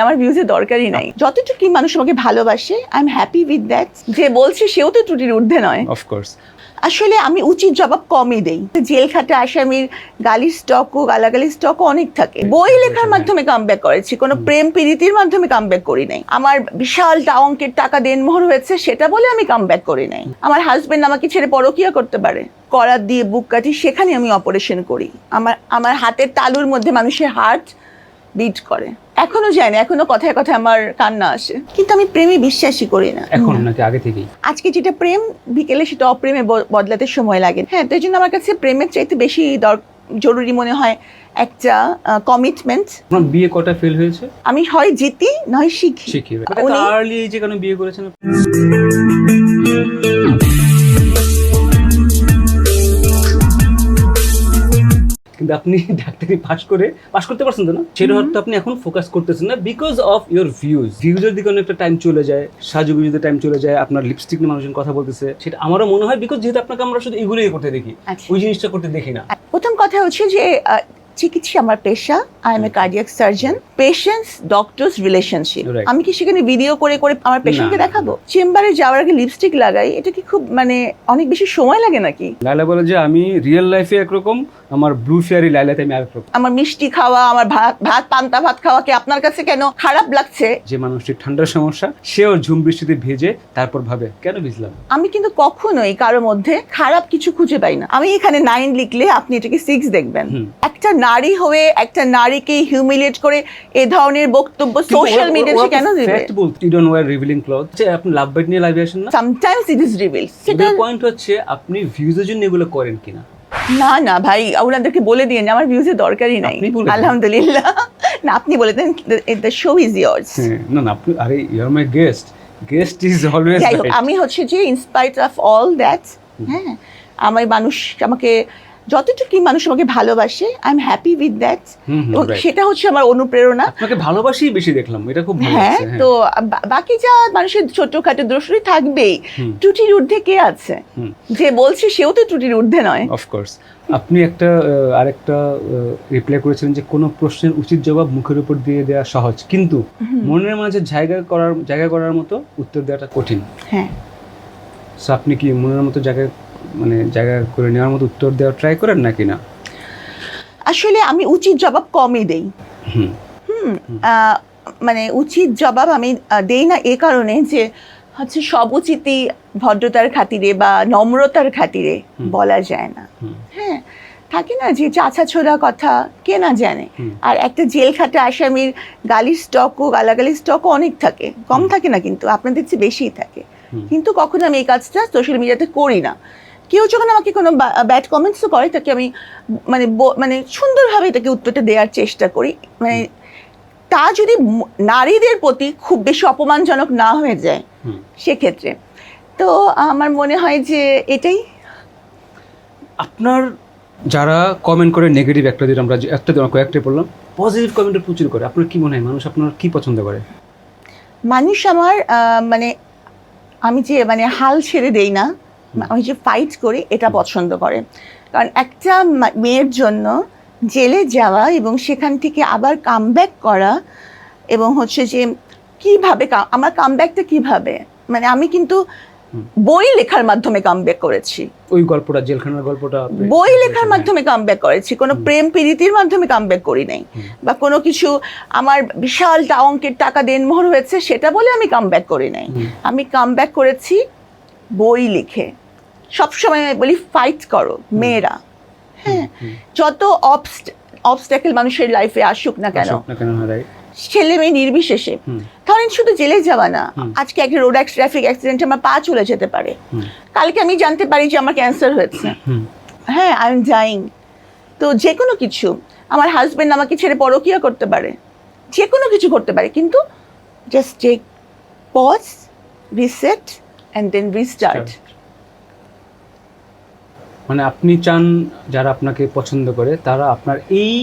আমার ভিউজের দরকারই নাই। যতটুকু মানুষ আমাকে ভালোবাসে I am happy with that যে বলছে সেও তো ত্রুটির ঊর্ধ্বে নয়। অফকোর্স আসলে আমি উচিত জবাব কমই দেই। জেল খাটা আসামির গালির স্টকও গালাগালির স্টকও অনেক থাকে। বই লেখার মাধ্যমে কামব্যাক করেছি। কোনো প্রেম প্রীতির মাধ্যমে কামব্যাক করি নাই। আমার বিশাল টা অঙ্কের টাকা দেনমোহর হয়েছে সেটা বলে আমি কামব্যাক করি নাই। আমার হাজবেন্ড আমাকে ছেড়ে পরকিয়া করতে পারে। করার দিয়ে বুক কাটি সেখানে আমি অপারেশন করি। আমার আমার হাতের তালুর মধ্যে মানুষের হার্ট বিট করে। এখনও যায় না এখনও কথায় কথায় আমার কান্না আসে। কিন্তু আমি প্রেমে বিশ্বাসই করি না। এখন নাকি আগে থেকেই? আজকে যেটা প্রেম বিকেলে সেটা অপ্রেমে বদলাতে সময় লাগে। হ্যাঁ তো এই জন্য আমার কাছে প্রেমের চাইতে বেশি দর- জরুরি মনে হয় একটা কমিটমেন্ট আপনার বিয়ে কটা ফেল হয়েছে? আমি হয় জিতি নয় শিখি। শিখি। আর্লি এজে কেন বিয়ে করেছেন কিন্তু আপনি ডাক্তারি পাশ করে পাশ করতে পারছেন তো না? সেটা হয়তো আপনি এখন ফোকাস করতেছেন না বিকজ অফ ইউর ভিউজ ভিউজের দিকে অনেকটা টাইম চলে যায় সাজুগুজুতে টাইম চলে যায় আপনার লিপস্টিক নিয়ে মানুষজন কথা বলতেছে। সেটা আমারও মনে হয় বিকজ যেহেতু আপনাকে আমরা শুধু এগুলোই করতে দেখি আচ্ছা। ওই জিনিসটা করতে দেখি না। প্রথম কথা হচ্ছে যে চিকিৎসা আমার পেশা I am a cardiac surgeon patients doctors relationship আমি কি সেখানে ভিডিও করে করে আমার পেশেন্টকে দেখাবো? চেম্বারে যাওয়ার আগে লিপস্টিক লাগাই এটা কি খুব মানে অনেক বেশি সময় লাগে নাকি? লাইলা বলে যে আমি রিয়েল লাইফে একরকম আমার ব্লু ফেয়ারি লাইলাতে আমি আরেক রকম আমার মিষ্টি খাওয়া আমার ভাত ভাত পান্তা ভাত খাওয়া কি আপনার কাছে কেন খারাপ লাগছে? যে মানুষটির ঠান্ডার সমস্যা সেও ঝুম বৃষ্টিতে ভেজে তারপর ভাবে কেন ভিজলাম? আমি কিন্তু কখনোই কারোর মধ্যে খারাপ কিছু খুঁজে পাই না। আমি এখানে নাইন লিখলে আপনি এটাকে সিক্স দেখবেন। একটা নারী হয়ে একটা নারীকে হিউমিলিয়েট করে এ ধরনের বক্তব্য সোশ্যাল মিডিয়াতে কেন দিবে? You don't wear revealing cloth যে আপনি লাভ বাইট নিয়ে লাইভে আসেন না? সামটাইমস ইট ইজ রিভিল সেটা পয়েন্ট হচ্ছে আপনি ভিউজের জন্য এগুলো করেন কিনা? না না ভাই ওনাদেরকে বলে দিন আমার ভিউজের দরকারই নাই। আলহামদুলিল্লাহ। না আপনি বলে দেন দ্য শো ইজ ইয়ার্স না না আপনি আরে you are my guest guest is always আমি হচ্ছে যে ইনস্পাইট অফ অল দ্যাট হ্যাঁ আমার মানুষ আমাকে যতটুকু মানুষ আমাকে ভালোবাসে I am happy with that এবং সেটা হচ্ছে আমার অনুপ্রেরণা। আপনাকে ভালোবাসি বেশি দেখলাম এটা খুব ভালো হ্যাঁ হ্যাঁ। তো বাকি যা মানুষের ছোটখাটো দোষরই থাকবেই। ত্রুটির ঊর্ধ্বে কে আছে? যে বলছে সেও তো ত্রুটির ঊর্ধ্বে নয়। অফকোর্স আপনি একটা আরেকটা রিপ্লাই করেছিলেন যে কোনো প্রশ্নের উচিত জবাব মুখের উপর দিয়ে দেওয়া সহজ কিন্তু মনের মাঝে জায়গা করার জায়গা করার মতো উত্তর দেওয়াটা কঠিন। হ্যাঁ। সো আপনি কি মনের মতো জায়গায় মানে জায়গা করে নেওয়ার মতো উত্তর দেওয়ার ট্রাই করেন নাকি না? আসলে আমি উচিত জবাব কমই দেই। হুম। মানে উচিত জবাব আমি দেই না এ কারণে যে হচ্ছে সব উচিতই ভদ্রতার খাতিরে বা নম্রতার খাতিরে বলা যায় না। হ্যাঁ থাকে না যে চাচা ছোড়া কথা কে না জানে? আর একটা জেল খাটা আসামির গালির স্টকও গালাগালির স্টকও অনেক থাকে। কম থাকে না কিন্তু আপনাদের চেয়ে বেশিই থাকে। কিন্তু কখনো আমি এই কাজটা সোশ্যাল মিডিয়াতে করি না। কেউ যখন আমাকে কোনো ব্যাড কমেন্টসও করে তাকে আমি মানে মানে সুন্দরভাবে এটাকে উত্তরটা দেওয়ার চেষ্টা করি। মানে তা যদি নারীদের প্রতি খুব বেশি অপমানজনক না হয়ে যায় সেক্ষেত্রে। তো আমার মনে হয় যে এটাই। আপনার যারা কমেন্ট করে নেগেটিভ একটা দিন আমরা একটা দিন কয়েকটা বললাম পজিটিভ কমেন্ট প্রচুর করে। আপনার কি মনে হয়? মানুষ আপনার কি পছন্দ করে? মানুষ আমার মানে আমি যে মানে হাল ছেড়ে দেই না আমি যে ফাইট করি এটা পছন্দ করে। কারণ একটা মেয়ের জন্য জেলে যাওয়া এবং সেখান থেকে আবার কামব্যাক করা এবং হচ্ছে যে কীভাবে আমার কামব্যাকটা কীভাবে? মানে আমি কিন্তু বই লেখার মাধ্যমে কামব্যাক করেছি। ওই গল্পটা জেলখানার গল্পটা বই লেখার মাধ্যমে কামব্যাক করেছি। কোনো প্রেম প্রীতির মাধ্যমে কামব্যাক করি নাই। বা কোনো কিছু আমার বিশাল অঙ্কের টাকা দেনমোহর হয়েছে সেটা বলে আমি কামব্যাক করি নাই। আমি কামব্যাক করেছি বই লিখে। সবসময় বলি ফাইট করো মেয়েরা। হ্যাঁ যত অবস্ট অবস্ট্যাকেল মানুষের লাইফে আসুক না কেন হারাই ছেলে মেয়ে নির্বিশেষে। ধরেন শুধু জেলে যাওয়া না আজকে একটা রোড ট্রাফিক অ্যাক্সিডেন্টে আমার পা চলে যেতে পারে। কালকে আমি জানতে পারি যে আমার ক্যান্সার হয়েছে। হ্যাঁ আই এম ডাইং তো যে কোনো কিছু আমার হাজব্যান্ড আমাকে ছেড়ে পরকিয়া করতে পারে। যে কোনো কিছু করতে পারে কিন্তু just take pause reset and then restart মানে আপনি চান যারা আপনাকে পছন্দ করে তারা আপনার এই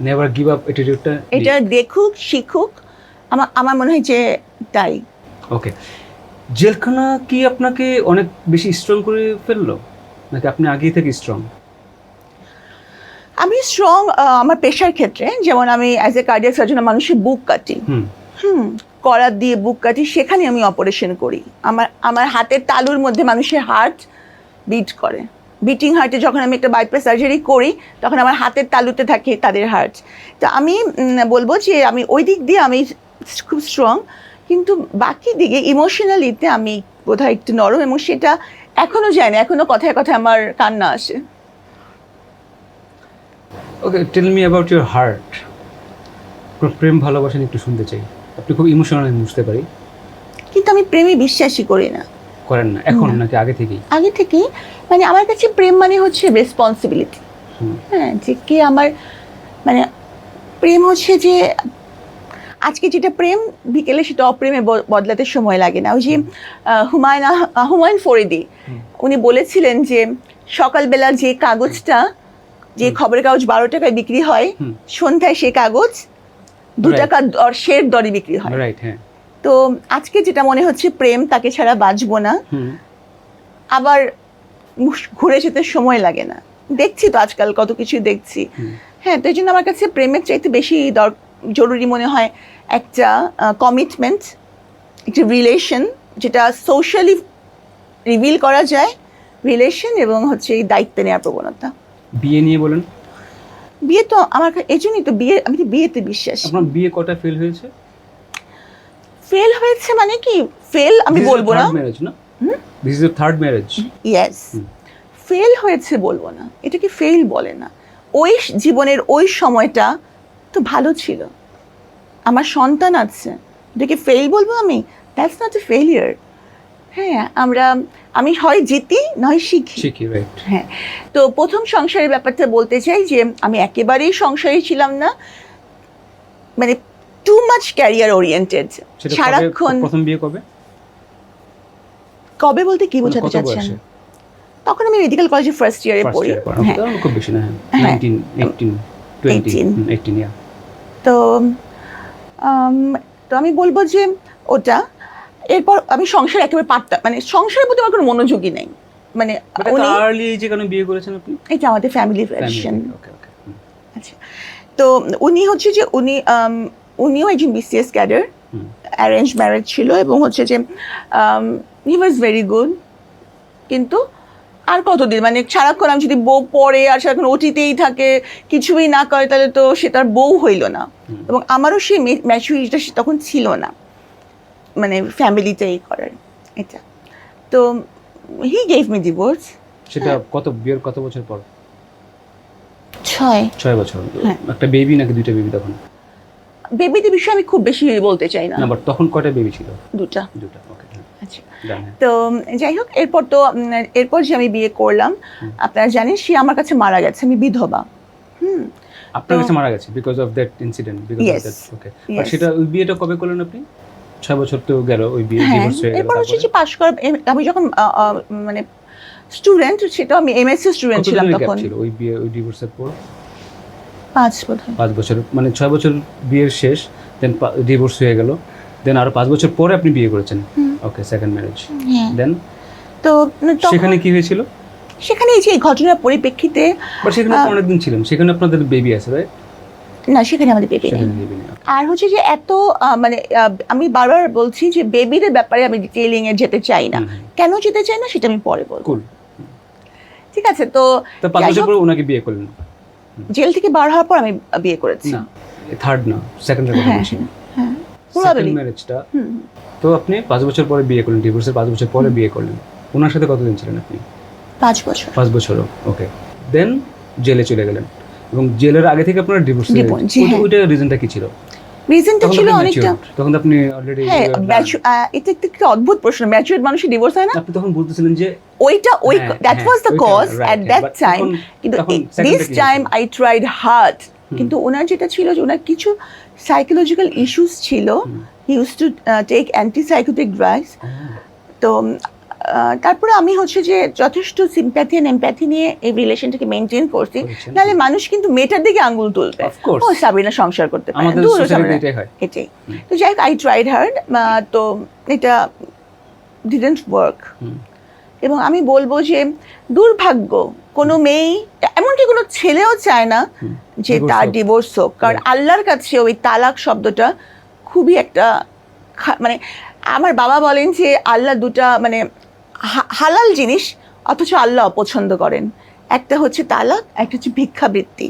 নেভার গিভ আপ অ্যাটিটিউডটা এটা দেখুক শিখুক আমার আমার মনে হয় যে তাই। ওকে জেলখানা কি আপনাকে অনেক বেশি স্ট্রং করে ফেলল? নাকি আপনি আগেই থেকে স্ট্রং আমি স্ট্রং আমার পেশার ক্ষেত্রে যেমন আমি অ্যাজ এ কার্ডিয়াক সার্জন মানুষের বুক কাটি। হুম। হুম করার দিয়ে বুক কাটি সেখানে আমি অপারেশন করি। আমার আমার হাতের তালুর মধ্যে মানুষের হার্ট বিট করে। বিটিং হার্টে যখন আমি একটা বাইপাস সার্জারি করি তখন আমার হাতের তালুতে থাকে তাদের হার্ট তো আমি বলব যে আমি ওই দিক দিয়ে আমি খুব স্ট্রং কিন্তু বাকি দিকে ইমোশনালিতে আমি বোধহয় একটু নরম এবং সেটা এখনও যায় না এখনও কথায় কথায় আমার কান্না আসে। Okay tell me about your heart প্রেম ভালোবাসা একটু শুনতে চাই। আপনি খুব ইমোশনাল বুঝতে পারি। কিন্তু আমি প্রেমে বিশ্বাসই করি না। করেন না এখন নাকি আগে থেকেই? আগে থেকেই মানে আমার কাছে প্রেম মানে হচ্ছে রেসপন্সিবিলিটি হ্যাঁ যে কে আমার মানে প্রেম হচ্ছে যে আজকে যেটা প্রেম বিকেলে সেটা অপ্রেমে বদলাতে সময় লাগে না। ওই যে হুমায়ুন হুমায়ুন ফরিদি উনি বলেছিলেন যে সকালবেলা যে কাগজটা যে খবরের কাগজ বারো টাকায় বিক্রি হয় সন্ধ্যায় সে কাগজ দু. টাকা দর শের দরে বিক্রি হয়। রাইট হ্যাঁ। তো আজকে যেটা মনে হচ্ছে প্রেম তাকে ছাড়া বাঁচবো না। আবার ঘুরে যেতে সময় লাগে না। দেখছি তো আজকাল কত কিছু দেখছি। হ্যাঁ তো এই জন্য আমার কাছে প্রেমের চাইতে বেশি দর জরুরি মনে হয় একটা কমিটমেন্ট একটা রিলেশন যেটা সোশ্যালি রিভিল করা যায়। রিলেশন এবং হচ্ছে এই দায়িত্ব নেওয়ার প্রবণতা। বিয়ে নিয়ে বলেন। বিয়ে তো আমার এই জন্যই তো বিয়ে আমি তো বিয়েতে বিশ্বাসী। আপনার বিয়ে কটা ফেল হয়েছে? ফেল হয়েছে মানে কি? ফেল আমি বলব না। ম্যারেজ না this is third marriage yes fail হয়েছে বলব না। এটাকে ফেল বলে না। ওই জীবনের ওই সময়টা তো ভালো ছিল। আমার সন্তান আছে। এটাকে ফেল বলব আমি? দ্যাটস নট এ ফেলিয়ার হ্যাঁ আমরা আমি হয় জিতি নয় শিখি। শিখি হ্যাঁ। তো প্রথম সংসারের ব্যাপারটা বলতে চাই যে আমি একেবারেই সংসারী ছিলাম না। মানে টু মাচ ক্যারিয়ার ওরিয়েন্টেড সারাক্ষণ প্রথম বিয়ে কবে? কবে বলতে কি বোঝাতে কত চাচ্ছেন? তখন আমি মেডিকেল কলেজে ফার্স্ট ইয়ারে পড়ি। হ্যাঁ। খুব বেশি না হ্যাঁ। হ্যাঁ। 19 18 20 18 18 তো তো আমি বলব যে ওটা এরপর আমি সংসার একেবারে পারতাম মানে সংসারের প্রতি আমার কোনো মনোযোগী নেই। মানে উনি আর্লি এজে কেন বিয়ে করেছেন আপনি? এটা আমাদের ফ্যামিলি ওকে আচ্ছা। তো উনি হচ্ছে যে উনি উনিও একজন বিসিএস ক্যাডার অ্যারেঞ্জ ম্যারেজ ছিল এবং হচ্ছে যে হি ওয়াজ ভেরি গুড কিন্তু আর কতদিন? মানে সারাক্ষণ আমি যদি বউ পড়ে আর সারাক্ষণ ওটিতেই থাকে কিছুই না করে তাহলে তো সে তার বউ হইল না। এবং আমারও সেই ম্যাচুরিটিটা তখন ছিল না মানে ফ্যামিলিতে এই করার এটা। তো হি গেভ মি ডিভোর্স সেটা কত বিয়ের কত বছর পর? ছয়। ছয় বছর। হ্যাঁ। একটা বেবি নাকি দুইটা বেবি তখন? বেবিদের বিষয়ে আমি খুব বেশি বলতে চাই না। বাট তখন কয়টা বেবি ছিল? দুটা। দুটা ওকে আচ্ছা। তো যাই হোক এরপর তো এরপর যে আমি বিয়ে করলাম। আপনারা জানেন সে আমার কাছে মারা গেছে আমি বিধবা। হুম। আপনার কাছে মারা গেছে because of that incident because of that okay. But সেটা ওই বিয়েটা কবে করলেন আপনি? ছয় বছর তো গেল ওই বিয়ে হ্যাঁ ডিভোর্স হয়ে গেল এরপর হচ্ছে যে পাশ করার আমি যখন মানে স্টুডেন্ট সেটা আমি এমএসসি স্টুডেন্ট ছিলাম তখন। ছিল ওই বিয়ে ওই ডিভোর্সের পর? পাঁচ বোধ পাঁচ বছর মানে ছয় বছর বিয়ের শেষ দেন ডিভোর্স হয়ে গেল। দেন আরও পাঁচ বছর পরে আপনি বিয়ে করেছেন। ওকে সেকেন্ড ম্যারেজ দেন তো সেখানে কি হয়েছিল? সেখানে এই যে ঘটনার পরিপ্রেক্ষিতে বাট সেখানে অনেকদিন ছিলেন। সেখানে আপনাদের বেবি আছে রাইট না সেখানে আমাদের বেবি আর হচ্ছে যে এত মানে আমি বারবার বলছি যে বেবিদের ব্যাপারে আমি ডিটেইলিং এ যেতে চাই না। কেন যেতে চাই না সেটা আমি পরে বলব। কুল ঠিক আছে তো তো পাঁচ বছর পরে ওনাকে বিয়ে করলেন। জেল থেকে বার হওয়ার পর আমি বিয়ে করেছি। না থার্ড না সেকেন্ডের কথা হ্যাঁ, হ্যাঁ সেকেন্ড ম্যারেজটা তো আপনি পাঁচ বছর পরে বিয়ে করলেন ডিভোর্সের পাঁচ বছর পরে বিয়ে করলেন। ওনার সাথে কতদিন ছিলেন আপনি? পাঁচ বছর। পাঁচ বছরও ওকে দেন জেলে চলে গেলেন। এবং জেলের আগে থেকে আপনার ডিভোর্স। ওইটা রিজনটা কি ছিল? রিজনটা ছিল অনেকটা। তখন আপনি অলরেডি হ্যাঁ এটা একটা একটা অদ্ভুত প্রশ্ন মানুষের ডিভোর্স হয় না? আপনি তখন বলতেছিলেন যে ওইটা ওই that was the cause right, that time কিন্তু this time I tried hard কিন্তু ওনার যেটা ছিল যে ওনার কিছু সাইকোলজিক্যাল ইস্যুস ছিল। He use to take antipsychotic drugs তো তারপরে আমি হচ্ছে যে যথেষ্ট সিম্প্যাথি অ্যান্ড এমপ্যাথি নিয়ে এই রিলেশনটাকে মেনটেন করছি। নাহলে মানুষ কিন্তু মেয়েটার দিকে আঙ্গুল তুলবে। ও সাবিনা সংসার করতে পারে। দূর। এটাই তো যাই আই ট্রাইড হার্ড তো এটা ডিডেন্ট ওয়ার্ক এবং আমি বলব যে দুর্ভাগ্য কোনো মেয়েই এমনকি কোনো ছেলেও চায় না যে তার ডিভোর্স হোক। কারণ আল্লাহর কাছে ওই তালাক শব্দটা খুবই একটা মানে আমার বাবা বলেন যে আল্লাহ দুটা মানে হালাল জিনিস অথচ আল্লাহ অপছন্দ করেন। একটা হচ্ছে তালাক একটা হচ্ছে ভিক্ষাবৃত্তি।